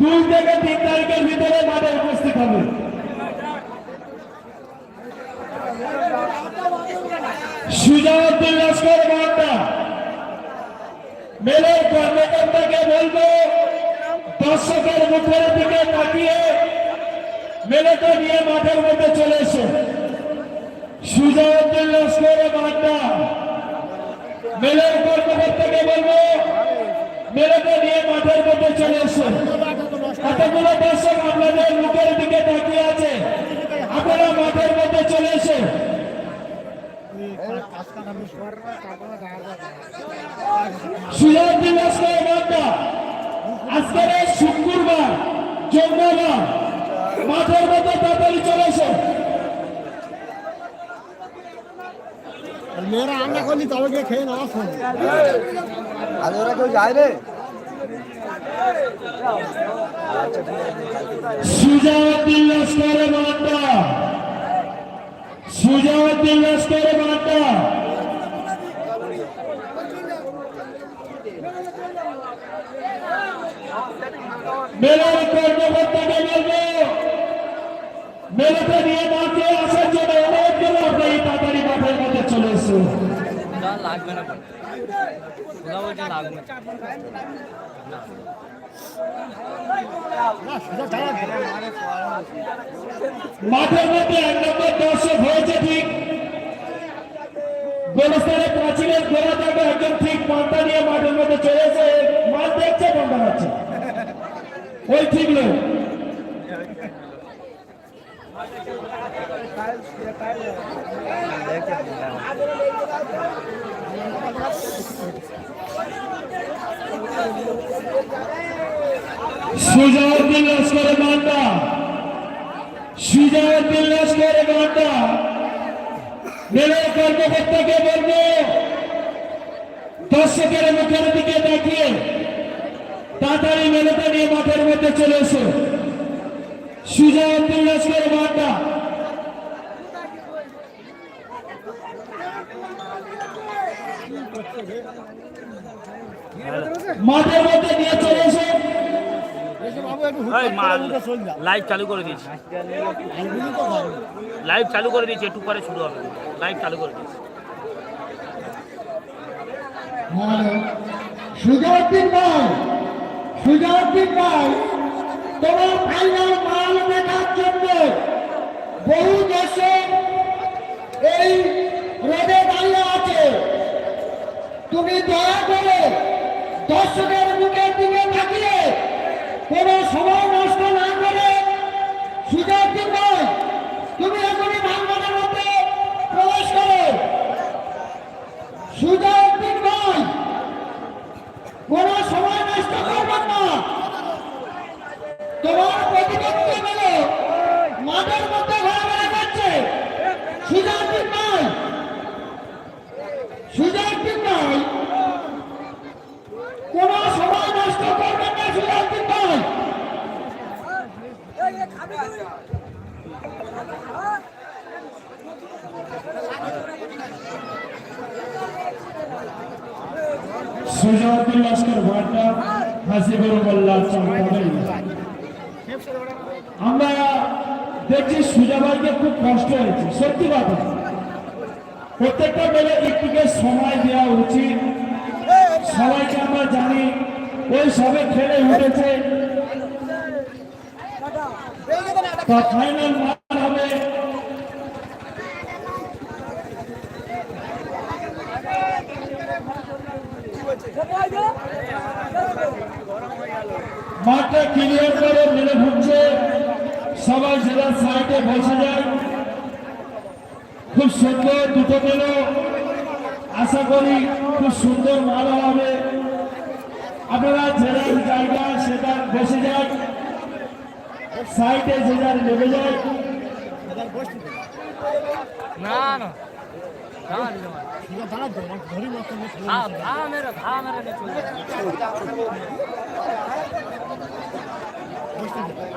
দুই থেকে তিন তারিখের ভিতরে মাঠে উপস্থিত হবে। সুজাউদ্দিন লস্কর মাঠটা মেলের কর্মকর্তাকে বলব, দর্শকের মুখের দিকে তাকিয়ে নিয়ে মাঠের মধ্যে চলে মেলের কর্মকর্তাকে বলব মেলেকে নিয়ে মাঠের মধ্যে চলে এসো কতগুলো দর্শক আপনাদের মুখের দিকে তাকিয়ে আছে? আপনারা মাঠের মধ্যে চলে এসো সুজাউদ্দিন লস্কর মাঠটা। আজকের এই শুক্রবার জন্মবার। মাঠের মধ্যে তাড়াতাড়ি চলে এসো। মেয়েরা রান্না করলি তবে খেয়ে নেওয়া আজ ওরা কেউ যায় রে। সুজাউদ্দিন লস্কর মাঠটা সুজাউদ্দিন লস্কর মাঠটা মেলার কর্মকর্তাকে বলব মেলাতে নিয়ে মাঠে আসার জন্য অনুরোধ করব আপনি তাড়াতাড়ি মাঠের মধ্যে চলে এসো লাগবে না লাগবে মাঠের মধ্যে এক নম্বর দর্শক হয়েছে ঠিক। গোলস্থানে প্রাচীরের গোড়া থেকে একদম ঠিক পাল্টা নিয়ে মাঠের মধ্যে চলেছে মাঠ দেখছে কোনটা হচ্ছে ওই ঠিক লোক সুজাউদ্দিন লস্করের মাঠটা সুজাউদ্দিন লস্করের মাঠটা মেলার কর্মকর্তাকে বলব, দর্শকের মুখের দিকে তাকিয়ে তাড়াতাড়ি মেলাটা নিয়ে মাঠের মধ্যে চলে এসো। সুজাউদ্দিন লস্করের মাঠটা মাঠের মধ্যে নিয়ে চলে এসো লাইভ চালু করে দিয়েছি। লাইভ চালু করে দিয়েছি একটু পরে শুরু হবে। লাইভ চালু করে দিয়েছি। সুজাউদ্দিন ভাই সুজাউদ্দিন ভাই। তোমার ফাইনাল মাল দেখার জন্য বহু দেশে এই রোডে দাঁড়িয়ে আছে। তুমি দয়া করে দর্শকের মুখের দিকে তাকিয়ে কোনো সময় নষ্ট না করে। সুযোগ দিতে তুমি এখনই ভাঙবানের মধ্যে প্রবেশ করো। সুযোগ দিন কোনো সময় নষ্ট করবেন না। তোমার প্রতিপক্ষ মিলে মাঠের মধ্যে ঘোরাফেরা করছে সুজাউদ্দিন ভাই সুজাউদ্দিন ভাই কোনো সময় নষ্ট করবেন না সুজাউদ্দিন ভাই সুজাউদ্দিন লস্কর ভাট্টা হাসিবুর মোল্লা চম্পাবাই আমরা দেখছি সুজাবাইকে খুব কষ্ট হয়েছে, সত্যি কথা। প্রত্যেকটা মেলে একটুকে সময় দেওয়া উচিত। সবাইকে আমরা জানি, ওই সবে খেলে উঠেছে। ফাইনাল মান হবে মাঠটা ক্লিয়ার করে মেলে ঢুকছে সবাই সেটা সাইডে বসে যায় খুব সুন্দর দুটো মেল আশা করি খুব সুন্দর মাল হবে আপনারা যার জায়গা সেটা বসে যায় সাইডে যে যার নেমে যায় না না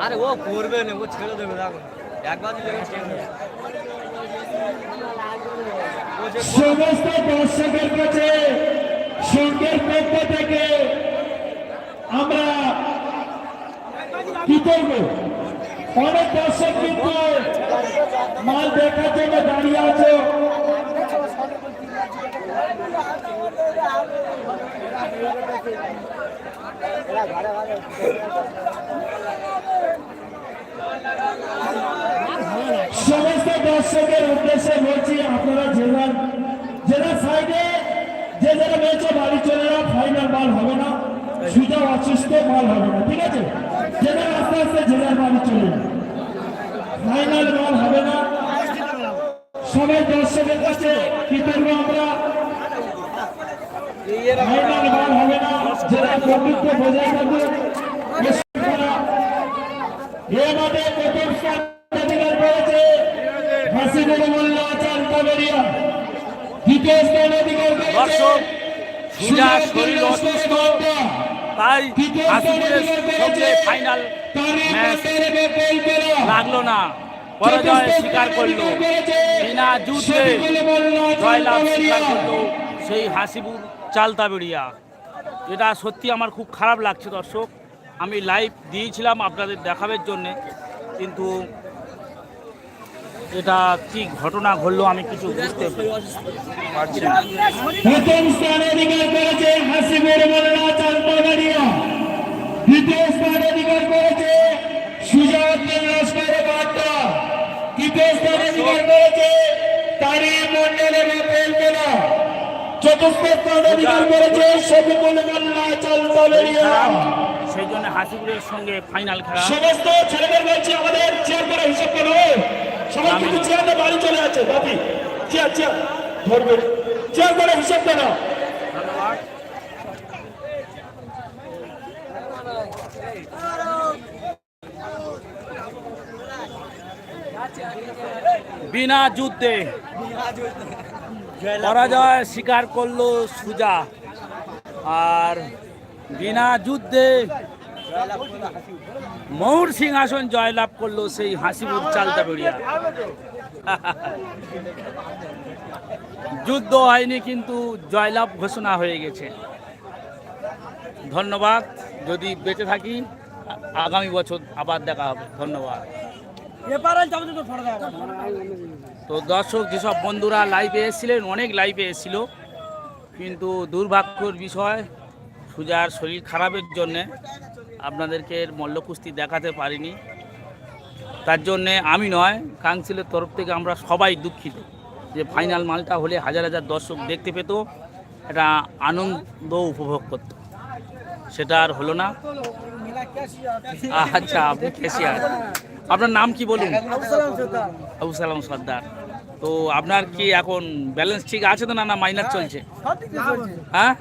আরে ও করবে না, ও ছেড়ে দেবে, দেখো। একবার দিলে সমস্ত দর্শকের কাছে, সঙ্গের পক্ষ থেকে আমরা কি করব? অনেক দর্শক কিন্তু মাল দেখার জন্য দাঁড়িয়ে আছে। সমস্ত দর্শকের উদ্দেশ্যে বলছি, আপনারা জেলা জেলা সাইডে যে যারা রয়েছে, বাড়ি চলে যাও ফাইনাল মাল হবে না। সুযোগ অসুস্থ মাল হবে না, ঠিক আছে? জেলা আস্তে আস্তে জেলার বাড়ি চলে ফাইনাল না সবাই দর্শকের কাছে কি করব আমরা? হবে না জেলা কর্তৃত্ব বজায় থাকবে। এ মাঠে প্রথম স্থান অধিকার করেছে হাসিবুল মোল্লা চালকাবেরিয়া দ্বিতীয় স্থান অধিকার করেছে সুজা শরীর অসুস্থ। তাই হাসিপুরের সঙ্গে ফাইনাল ম্যাচ লাগল না পরাজয় স্বীকার করল। বিনা যুদ্ধে জয়লাভ স্বীকার করল সেই হাসিপুর চালতা বেড়িয়া এটা সত্যি আমার খুব খারাপ লাগছে দর্শক। আমি লাইভ দিয়েছিলাম আপনাদের দেখাবের জন্যে কিন্তু এটা কি ঘটনা ঘটলো আমি কিছু বুঝতে পারছি না। প্রথম স্থান অধিকার করেছে হাসিবুর মোল্লা চালকাবেরিয়া দ্বিতীয় স্থান অধিকার করেছে সুজাউদ্দিন লস্কর বার্তা তৃতীয় স্থান অধিকার করেছে তারিম মন্ডলের আপেল মেলা চতুর্থ স্থান অধিকার করেছে শফিকুল মোল্লা চালকাবেরিয়া সেই জন্য হাসিপুরের সঙ্গে ফাইনাল খেলা। সমস্ত ছেলেদের বলছি আমাদের চেয়ার করে হিসাব করো সবাই কিন্তু চেয়ারে বাড়ি চলে আছে বাপি। চেয়ার চেয়ার ধরবে। চেয়ার করে হিসাব করো ধন্যবাদ বিনা যুদ্ধে। পরাজয় স্বীকার করল সুজা। আর বিনা যুদ্ধে ময়ূর সিংহাসন জয়লাভ করল সেই হাসিপুর চালতা বেড়িয়া। যুদ্ধ হয়নি কিন্তু জয়লাভ ঘোষণা হয়ে গেছে। ধন্যবাদ, যদি বেঁচে থাকি, আগামী বছর আবার দেখা হবে। ধন্যবাদ। তো দর্শক, যেসব বন্ধুরা লাইভে এসেছিলেন, অনেক লাইভে এসেছিল। কিন্তু দুর্ভাগ্যর বিষয়, সুজার শরীর খারাপের জন্যে আপনাদেরকে মল্লকুস্তি দেখাতে পারিনি। তার জন্যে আমি নয়, কাউন্সিলের তরফ থেকে আমরা সবাই দুঃখিত যে ফাইনাল মালটা হলে হাজার হাজার দর্শক দেখতে পেত। এটা আনন্দ উপভোগ করত। সেটা আর হলো না। আচ্ছা আপনি কেসিয়ার আপনার নাম কি বলুন? আবু সালাম সর্দার। তো আপনার কি এখন ব্যালেন্স ঠিক আছে তো না না মাইনাস চলছে? হ্যাঁ?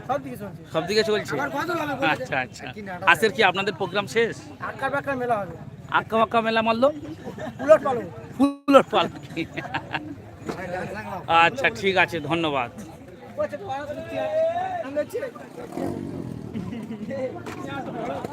সব দিকে চলছে? আচ্ছা আচ্ছা। আজকের কি আপনাদের প্রোগ্রাম শেষ? আক্কা বাক্কা মেলা মারলো? পাল আচ্ছা ঠিক আছে, ধন্যবাদ। やった!